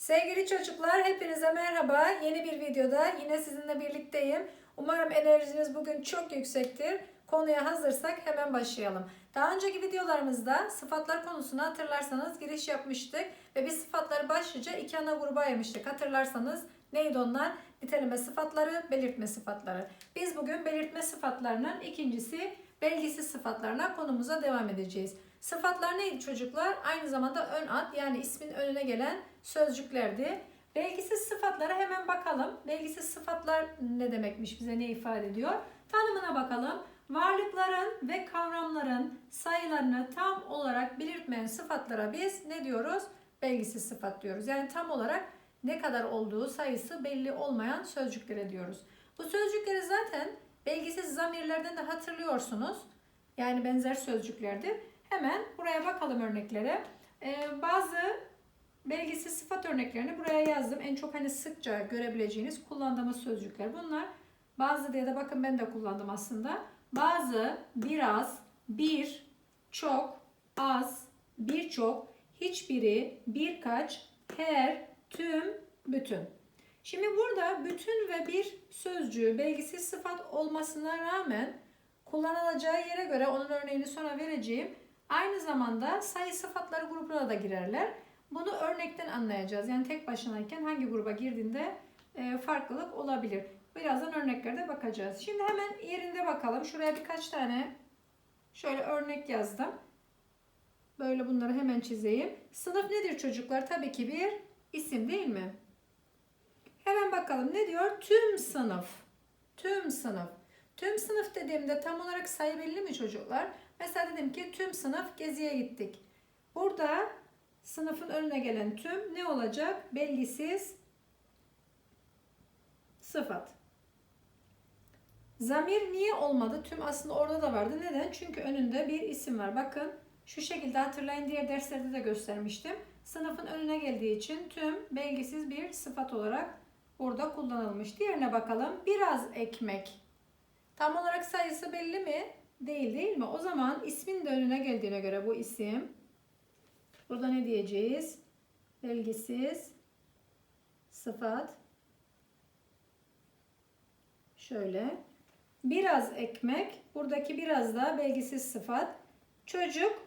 Sevgili çocuklar hepinize merhaba. Yeni bir videoda yine sizinle birlikteyim. Umarım enerjiniz bugün çok yüksektir. Konuya hazırsak hemen başlayalım. Daha önceki videolarımızda sıfatlar konusunu hatırlarsanız giriş yapmıştık. Ve biz sıfatları başlıca iki ana gruba ayırmıştık. Hatırlarsanız neydi onlar? Niteleme sıfatları, belirtme sıfatları. Biz bugün belirtme sıfatlarının ikincisi belgisiz sıfatlarına konumuza devam edeceğiz. Sıfatlar neydi çocuklar? Aynı zamanda ön ad yani ismin önüne gelen sözcüklerdi. Belgisiz sıfatlara hemen bakalım. Belgisiz sıfatlar ne demekmiş, bize ne ifade ediyor? Tanımına bakalım. Varlıkların ve kavramların sayılarını tam olarak belirtmeyen sıfatlara biz ne diyoruz? Belgisiz sıfat diyoruz. Yani tam olarak ne kadar olduğu sayısı belli olmayan sözcüklere diyoruz. Bu sözcükleri zaten belgisiz zamirlerden de hatırlıyorsunuz. Yani benzer sözcüklerdir. Hemen buraya bakalım örneklere. Ee, bazı belgisiz sıfat örneklerini buraya yazdım. En çok hani sıkça görebileceğiniz kullandığımız sözcükler bunlar. Bazı diye de bakın ben de kullandım aslında. Bazı, biraz, bir, çok, az, birçok, hiçbiri, birkaç, her, tüm, bütün. Şimdi burada bütün ve bir sözcüğü belgisiz sıfat olmasına rağmen kullanılacağı yere göre onun örneğini sonra vereceğim. Aynı zamanda sayı sıfatları grubuna da girerler. Bunu örnekten anlayacağız. Yani tek başınayken hangi gruba girdiğinde e, farklılık olabilir. Birazdan örneklerde bakacağız. Şimdi hemen yerinde bakalım. Şuraya birkaç tane şöyle örnek yazdım. Böyle bunları hemen çizeyim. Sınıf nedir çocuklar? Tabii ki bir isim değil mi? Hemen bakalım ne diyor? Tüm sınıf. Tüm sınıf. Tüm sınıf dediğimde tam olarak sayı belli mi çocuklar? Mesela dedim ki tüm sınıf geziye gittik. Burada sınıfın önüne gelen tüm ne olacak? Belgisiz sıfat. Zamir niye olmadı? Tüm aslında orada da vardı. Neden? Çünkü önünde bir isim var. Bakın şu şekilde hatırlayın diğer derslerde de göstermiştim. Sınıfın önüne geldiği için tüm belgisiz bir sıfat olarak burada kullanılmış. Diğerine bakalım. Biraz ekmek. Tam olarak sayısı belli mi? Değil değil mi? O zaman ismin de önüne geldiğine göre bu isim. Burada ne diyeceğiz? Belgisiz sıfat. Şöyle. Biraz ekmek. Buradaki biraz da belgisiz sıfat. Çocuk.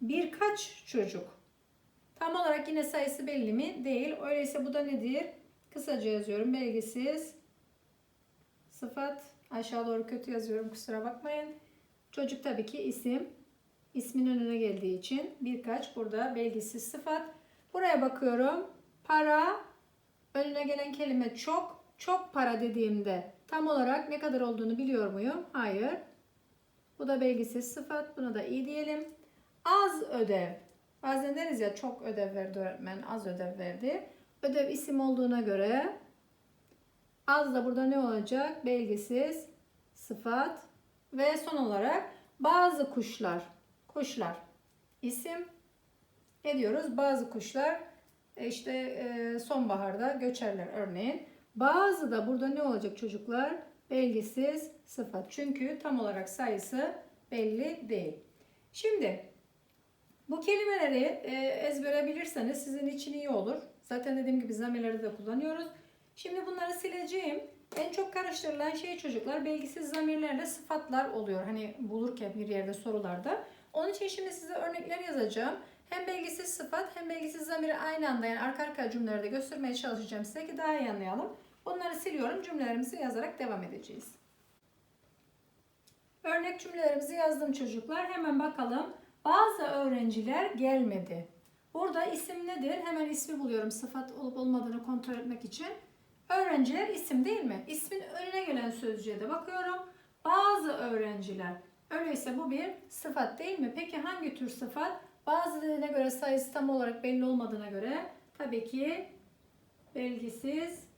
Birkaç çocuk. Tam olarak yine sayısı belli mi? Değil. Öyleyse bu da nedir? Kısaca yazıyorum. Belgisiz sıfat. Aşağı doğru kötü yazıyorum. Kusura bakmayın. Çocuk tabii ki isim. İsmin önüne geldiği için birkaç burada belgisiz sıfat. Buraya bakıyorum. Para. Önüne gelen kelime çok. Çok para dediğimde tam olarak ne kadar olduğunu biliyor muyum? Hayır. Bu da belgisiz sıfat. Buna da iyi diyelim. Az ödev. Bazen deriz ya çok ödev verdi öğretmen, az ödev verdi. Ödev isim olduğuna göre az da burada ne olacak? Belgisiz sıfat. Ve son olarak bazı kuşlar. Kuşlar isim. Ne diyoruz? Bazı kuşlar e, işte e, sonbaharda göçerler örneğin. Bazı da burada ne olacak çocuklar? Belgisiz sıfat. Çünkü tam olarak sayısı belli değil. Şimdi bu kelimeleri e, ezbere bilirseniz sizin için iyi olur. Zaten dediğim gibi zamirleri de kullanıyoruz. Şimdi bunları sileceğim. En çok karıştırılan şey çocuklar belgisiz zamirlerle sıfatlar oluyor. Hani bulurken bir yerde sorularda. Onun için şimdi size örnekler yazacağım. Hem belgisiz sıfat hem belgisiz zamiri aynı anda yani arka arka cümlelerde göstermeye çalışacağım size ki daha iyi anlayalım. Bunları siliyorum. Cümlelerimizi yazarak devam edeceğiz. Örnek cümlelerimizi yazdım çocuklar. Hemen bakalım. Bazı öğrenciler gelmedi. Burada isim nedir? Hemen ismi buluyorum sıfat olup olmadığını kontrol etmek için. Öğrenciler isim değil mi? İsmin önüne gelen sözcüğe de bakıyorum. Bazı öğrenciler. Öyleyse bu bir sıfat değil mi? Peki hangi tür sıfat? Bazı dediğine göre sayısı tam olarak belli olmadığına göre tabii ki belgisiz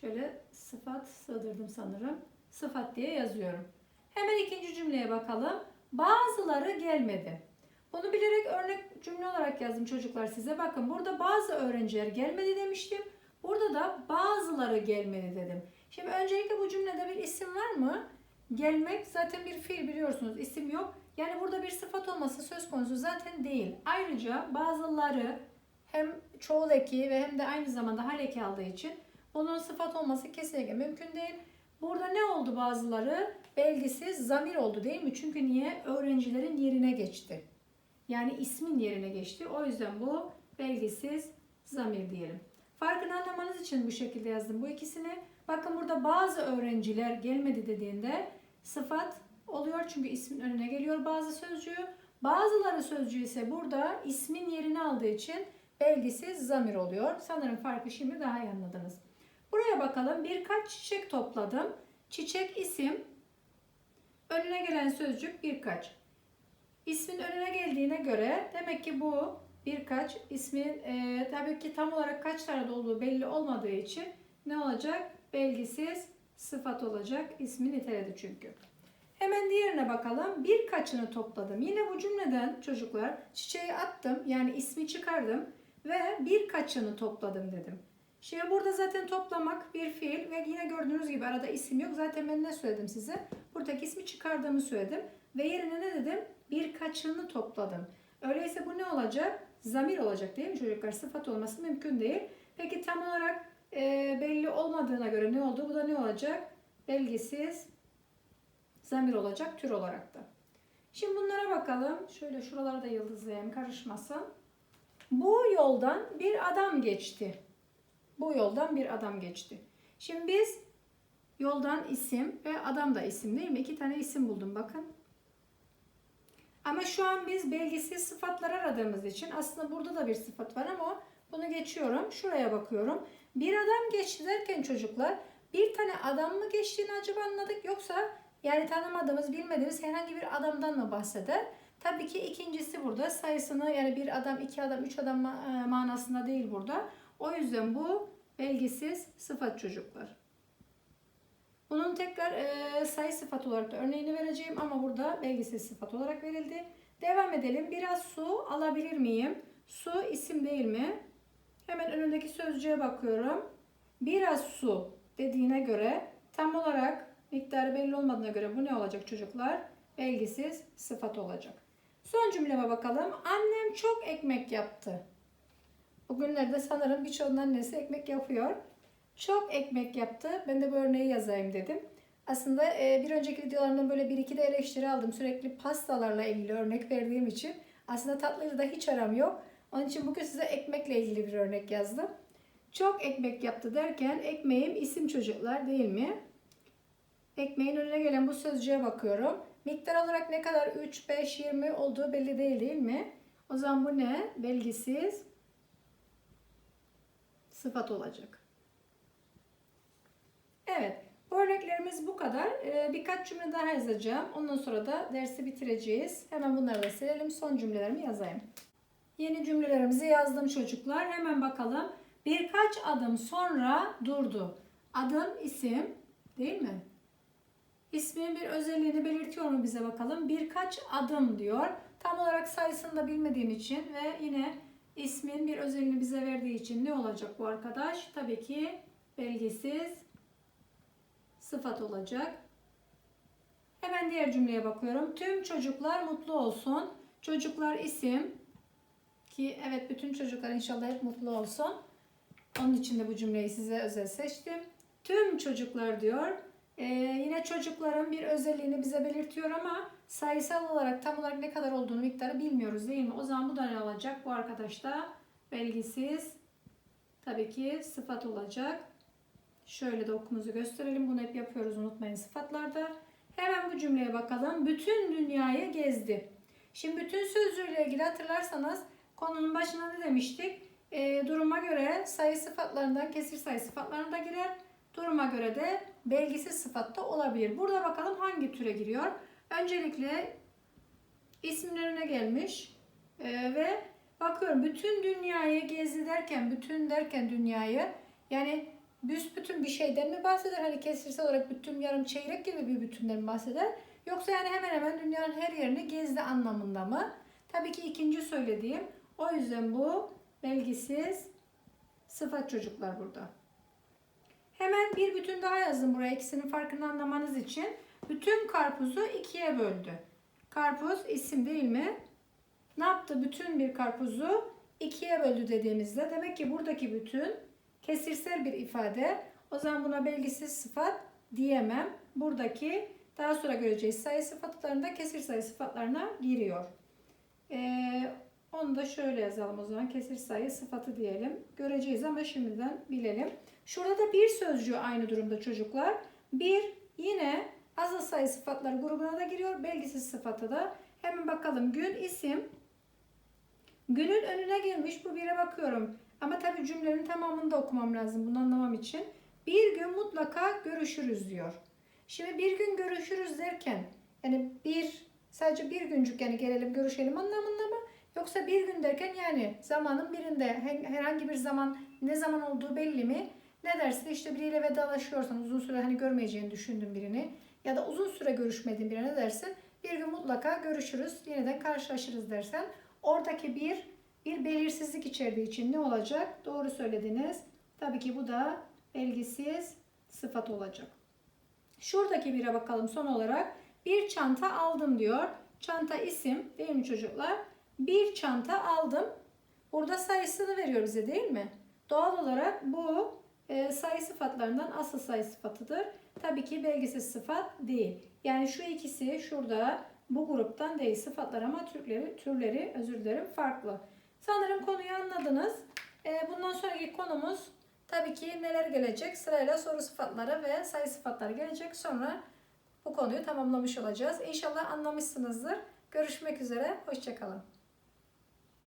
şöyle sıfat sığdırdım sanırım. Sıfat diye yazıyorum. Hemen ikinci cümleye bakalım. Bazıları gelmedi. Bunu bilerek örnek cümle olarak yazdım çocuklar size. Bakın burada bazı öğrenciler gelmedi demiştim. Burada da bazıları gelmedi dedim. Şimdi öncelikle bu cümlede bir isim var mı? Gelmek zaten bir fiil biliyorsunuz. İsim yok. Yani burada bir sıfat olması söz konusu zaten değil. Ayrıca bazıları hem çoğul eki ve hem de aynı zamanda hal eki aldığı için bunun sıfat olması kesinlikle mümkün değil. Burada ne oldu bazıları? Belgisiz zamir oldu değil mi? Çünkü niye? Öğrencilerin yerine geçti. Yani ismin yerine geçti. O yüzden bu belgisiz zamir diyelim. Farkını anlamanız için bu şekilde yazdım bu ikisini. Bakın burada bazı öğrenciler gelmedi dediğinde sıfat oluyor çünkü ismin önüne geliyor bazı sözcüğü. Bazıları sözcüğü ise burada ismin yerini aldığı için belgisiz zamir oluyor. Sanırım farkı şimdi daha iyi anladınız. Buraya bakalım. Birkaç çiçek topladım. Çiçek isim. Önüne gelen sözcük birkaç. İsmin önüne geldiğine göre demek ki bu birkaç ismin e, tabii ki tam olarak kaç tane olduğu belli olmadığı için ne olacak? Belgisiz sıfat olacak. İsmi niteledi çünkü. Hemen diğerine bakalım. Birkaçını topladım. Yine bu cümleden çocuklar çiçeği attım. Yani ismi çıkardım ve birkaçını topladım dedim. Şimdi burada zaten toplamak bir fiil ve yine gördüğünüz gibi arada isim yok. Zaten ben ne söyledim size? Buradaki ismi çıkardığımı söyledim. Ve yerine ne dedim? Birkaçını topladım. Öyleyse bu ne olacak? Zamir olacak değil mi çocuklar? Sıfat olması mümkün değil. Peki tam olarak e, belli olmadığına göre ne oldu? Bu da ne olacak? Belgisiz zamir olacak tür olarak da. Şimdi bunlara bakalım. Şöyle şuralara da yıldızlayayım karışmasın. Bu yoldan bir adam geçti. Bu yoldan bir adam geçti. Şimdi biz yoldan isim ve adam da isim değil mi? İki tane isim buldum bakın. Ama şu an biz belgisiz sıfatlar aradığımız için aslında burada da bir sıfat var ama bunu geçiyorum. Şuraya bakıyorum. Bir adam geçti derken çocuklar bir tane adam mı geçtiğini acaba anladık yoksa yani tanımadığımız, bilmediğimiz herhangi bir adamdan mı bahseder? Tabii ki ikincisi burada sayısını yani bir adam, iki adam, üç adam e, manasında değil burada. O yüzden bu belgisiz sıfat çocuklar. Bunun tekrar e, sayı sıfat olarak da örneğini vereceğim ama burada belgisiz sıfat olarak verildi. Devam edelim. Biraz su alabilir miyim? Su isim değil mi? Hemen önündeki sözcüğe bakıyorum. Biraz su dediğine göre tam olarak miktarı belli olmadığına göre bu ne olacak çocuklar? Belgisiz sıfat olacak. Son cümleme bakalım. Annem çok ekmek yaptı. Bugünlerde sanırım birçoğunun annesi ekmek yapıyor. Çok ekmek yaptı. Ben de bu örneği yazayım dedim. Aslında e, bir önceki videolarımdan böyle bir iki de eleştiri aldım. Sürekli pastalarla ilgili örnek verdiğim için. Aslında tatlıyla da hiç aram yok. Onun için bugün size ekmekle ilgili bir örnek yazdım. Çok ekmek yaptı derken ekmeğim isim çocuklar değil mi? Ekmeğin önüne gelen bu sözcüğe bakıyorum. Miktar olarak ne kadar 3, 5, 20 olduğu belli değil değil mi? O zaman bu ne? Belgisiz sıfat olacak. Evet. Bu örneklerimiz bu kadar. Ee, birkaç cümle daha yazacağım. Ondan sonra da dersi bitireceğiz. Hemen bunları da silelim. Son cümlelerimi yazayım. Yeni cümlelerimizi yazdım çocuklar. Hemen bakalım. Birkaç adım sonra durdu. Adım isim değil mi? İsmin bir özelliğini belirtiyor mu bize bakalım. Birkaç adım diyor. Tam olarak sayısını da bilmediğim için ve yine ismin bir özelliğini bize verdiği için ne olacak bu arkadaş? Tabii ki belgisiz sıfat olacak. Hemen diğer cümleye bakıyorum. Tüm çocuklar mutlu olsun. Çocuklar isim ki evet bütün çocuklar inşallah hep mutlu olsun. Onun için de bu cümleyi size özel seçtim. Tüm çocuklar diyor. Ee, yine çocukların bir özelliğini bize belirtiyor ama sayısal olarak tam olarak ne kadar olduğunu miktarı bilmiyoruz değil mi? O zaman bu da ne olacak? Bu arkadaş da belgisiz tabii ki sıfat olacak. Şöyle de okumuzu gösterelim. Bunu hep yapıyoruz unutmayın sıfatlarda. Hemen bu cümleye bakalım. Bütün dünyayı gezdi. Şimdi bütün sözcüğüyle ilgili hatırlarsanız konunun başına ne demiştik? Ee, duruma göre sayı sıfatlarından kesir sayı sıfatlarına da girer. Duruma göre de belgisiz sıfatta olabilir. Burada bakalım hangi türe giriyor. Öncelikle önüne gelmiş Ee, ve bakıyorum bütün dünyayı gezdi derken bütün derken dünyayı yani büsbütün bir şeyden mi bahseder? Hani kesirsel olarak bütün yarım çeyrek gibi bir bütünden mi bahseder? Yoksa yani hemen hemen dünyanın her yerini gezdi anlamında mı? Tabii ki ikinci söylediğim. O yüzden bu belgisiz sıfat çocuklar burada. Hemen bir bütün daha yazdım buraya ikisinin farkını anlamanız için. Bütün karpuzu ikiye böldü. Karpuz isim değil mi? Ne yaptı? Bütün bir karpuzu ikiye böldü dediğimizde demek ki buradaki bütün kesirsel bir ifade. O zaman buna belgisiz sıfat diyemem. Buradaki daha sonra göreceğiz sayı sıfatlarında kesir sayı sıfatlarına giriyor. Ee, onu da şöyle yazalım o zaman. Kesir sayı sıfatı diyelim. Göreceğiz ama şimdiden bilelim. Şurada da bir sözcüğü aynı durumda çocuklar. Bir yine azı sayı sıfatlar grubuna da giriyor. Belgisiz sıfatı da. Hemen bakalım. Gün isim. Günün önüne girmiş. Bu bire bakıyorum. Ama tabii cümlenin tamamını da okumam lazım bunu anlamam için. Bir gün mutlaka görüşürüz diyor. Şimdi bir gün görüşürüz derken yani bir sadece bir güncük yani gelelim görüşelim anlamında mı? Yoksa bir gün derken yani zamanın birinde her- herhangi bir zaman ne zaman olduğu belli mi? Ne dersin işte biriyle vedalaşıyorsan uzun süre hani görmeyeceğini düşündüğün birini ya da uzun süre görüşmediğin birine ne dersin? Bir gün mutlaka görüşürüz, yeniden karşılaşırız dersen oradaki bir bir belirsizlik içerdiği için ne olacak? Doğru söylediniz. Tabii ki bu da belgisiz sıfat olacak. Şuradaki bire bakalım son olarak. Bir çanta aldım diyor. Çanta isim değil mi çocuklar? Bir çanta aldım. Burada sayısını veriyor bize değil mi? Doğal olarak bu e, sayı sıfatlarından asıl sayı sıfatıdır. Tabii ki belgisiz sıfat değil. Yani şu ikisi şurada bu gruptan değil sıfatlar ama türleri, türleri özür dilerim farklı. Sanırım konuyu anladınız. E, bundan sonraki konumuz tabii ki neler gelecek? Sırayla soru sıfatları ve sayı sıfatları gelecek. Sonra bu konuyu tamamlamış olacağız. İnşallah anlamışsınızdır. Görüşmek üzere. Hoşçakalın.